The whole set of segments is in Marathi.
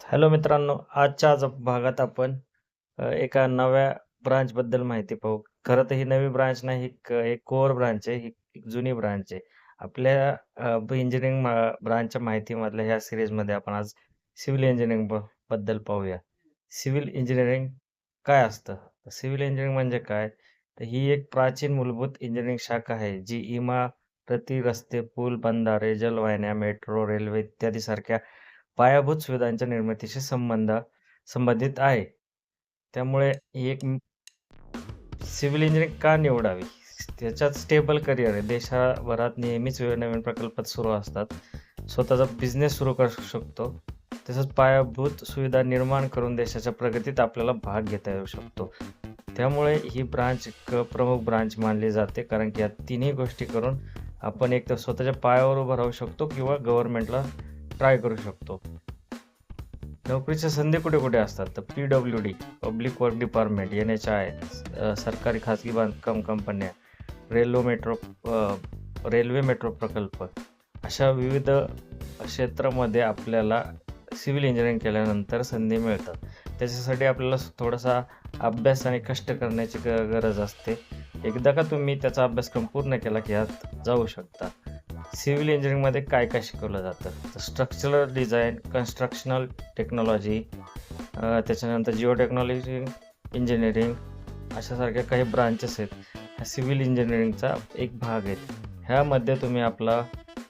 हॅलो मित्रांनो, आजच्या आज भागात आपण एका नव्या ब्रांचबद्दल माहिती पाहू. खरं तर ही नवी ब्रांच नाही, ही एक कोर ब्रांच आहे. ही जुनी ब्रांच आहे. आपल्या इंजिनिअरिंग ब्रांचच्या माहितीमधल्या ह्या सिरीजमध्ये आपण आज सिव्हिल इंजिनिअरिंगबद्दल पाहूया. सिव्हिल इंजिनिअरिंग काय असतं? सिव्हिल इंजिनिअरिंग म्हणजे काय? तर ही एक प्राचीन मूलभूत इंजिनिअरिंग शाखा आहे, जी इमारती, रस्ते, पूल, बंधारे, जलवाहिन्या, मेट्रो, रेल्वे इत्यादी सारख्या पायाभूत सुविधांच्या निर्मितीशी संबंध संबंधित आहे. त्यामुळे ही एक सिव्हिल इंजिनिअरिंग का निवडावी? त्याच्यात स्टेबल करिअर आहे. देशाभरात नेहमीच नवीन प्रकल्प सुरू असतात. स्वतःचा बिझनेस सुरू करू शकतो. तसंच पायाभूत सुविधा निर्माण करून देशाच्या प्रगतीत आपल्याला भाग घेता येऊ शकतो. त्यामुळे ही ब्रांच एक प्रमुख ब्रांच मानली जाते. कारण की या तिन्ही गोष्टी करून आपण एक तर स्वतःच्या पायावर उभं राहू शकतो किंवा गव्हर्नमेंटला ट्राय करू शकतो. नोकरीच्या संधी कुठे-कुठे असतात? तर PWD, public work department, NHI, सरकारी खाजगी बांधकाम कंपन्या, रेल्वे मेट्रो रेल्वे मेट्रो प्रकल्प अशा विविध क्षेत्रामध्ये आपल्याला सिव्हिल इंजिनिअरिंग केल्यानंतर संधी मिळतात. त्याच्यासाठी आपल्याला थोडासा अभ्यास आणि कष्ट करण्याची ग गरज असते. एकदा का तुम्ही त्याचा अभ्यासक्रम पूर्ण केला की यात जाऊ शकता. सिव्हिल इंजिनिअरिंगमध्ये काय-काय शिकवलं जातं? तर स्ट्रक्चरल डिझाईन कन्स्ट्रक्शनल टेक्नॉलॉजी, त्याच्यानंतर जिओ टेक्नॉलॉजी इंजिनिअरिंग अशासारख्या काही ब्रांचेस आहेत. ह्या सिव्हिल इंजिनिअरिंगचा एक भाग आहेत. ह्यामध्ये तुम्ही आपला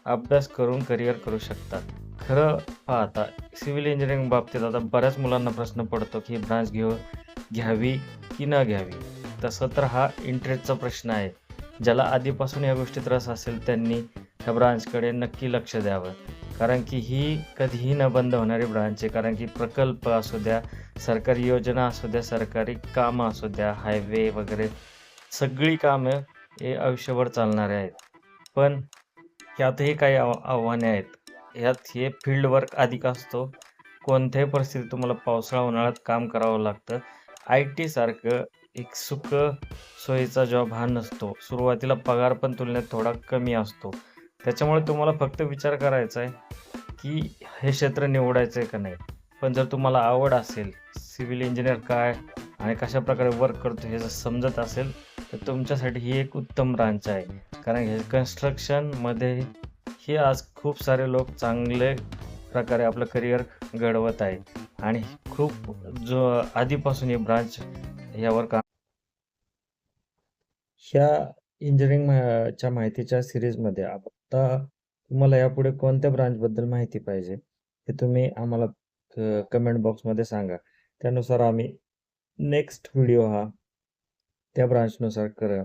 अभ्यास करून करिअर करू शकता. खरं पाहता सिव्हिल इंजिनिअरिंग बाबतीत आता बऱ्याच मुलांना प्रश्न पडतो की ब्रांच घेऊ घ्यावी की न घ्यावी? तसं तर हा इंटरेस्टचा प्रश्न आहे. ज्याला आधीपासून या गोष्टीत रस असेल त्यांनी ह्या ब्रांचकडे नक्की लक्ष द्यावं. कारण की ही कधीही न बंद होणारी ब्रांच आहे. कारण की प्रकल्प असू द्या, सरकारी योजना असू द्या, सरकारी कामं असू द्या, हायवे वगैरे सगळी कामं हे आयुष्यभर चालणारे आहेत. पण ह्यातही काही आव आव्हाने आहेत. ह्यात हे फील्ड वर्क अधिक असतो. कोणत्याही परिस्थितीत तुम्हाला पावसाळा, उन्हाळ्यात काम करावं लागतं. आय-टीसारखं एक सुख सोयीचा जॉब हा नसतो. सुरुवातीला पगार पण तुलनेत थोडा कमी असतो. त्याच्यामुळे तुम्हाला फक्त विचार करायचा आहे की हे क्षेत्र निवडायचं आहे का नाही? पण जर तुम्हाला आवड असेल, सिव्हिल इंजिनिअर काय आणि कशा प्रकारे वर्क करतो हे जर समजत असेल, तर तुमच्यासाठी ही एक उत्तम ब्रांच आहे. कारण हे कन्स्ट्रक्शनमध्ये हे आज खूप सारे लोक चांगले प्रकारे आपलं करिअर घडवत आहे आणि खूप जो आधीपासून ही ब्रांच यावर काम ह्या इंजिनिअरिंग अ, च्या माहितीच्या सीरीजमध्ये आता तुम्हाला यापुढे कोणत्या ब्रांचबद्दल माहिती पाहिजे? हे तुम्ही आम्हाला कमेंट बॉक्समध्ये सांगा. त्यानुसार आम्ही नेक्स्ट व्हिडिओ हा त्या ब्रांचनुसार कर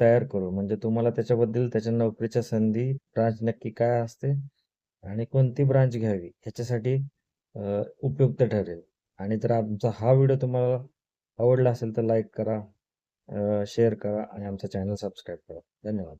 तयार करू. म्हणजे तुम्हाला त्याच्याबद्दल त्याच्या नोकरीच्या संधी, ब्रांच नक्की काय असते आणि कोणती ब्रांच घ्यावी ह्याच्यासाठी उपयुक्त ठरेल. आणि जर आमचा हा व्हिडिओ तुम्हाला आवडला असेल तर लाईक करा, शेअर करा आणि आमचा चॅनल सबस्क्राईब करा. धन्यवाद.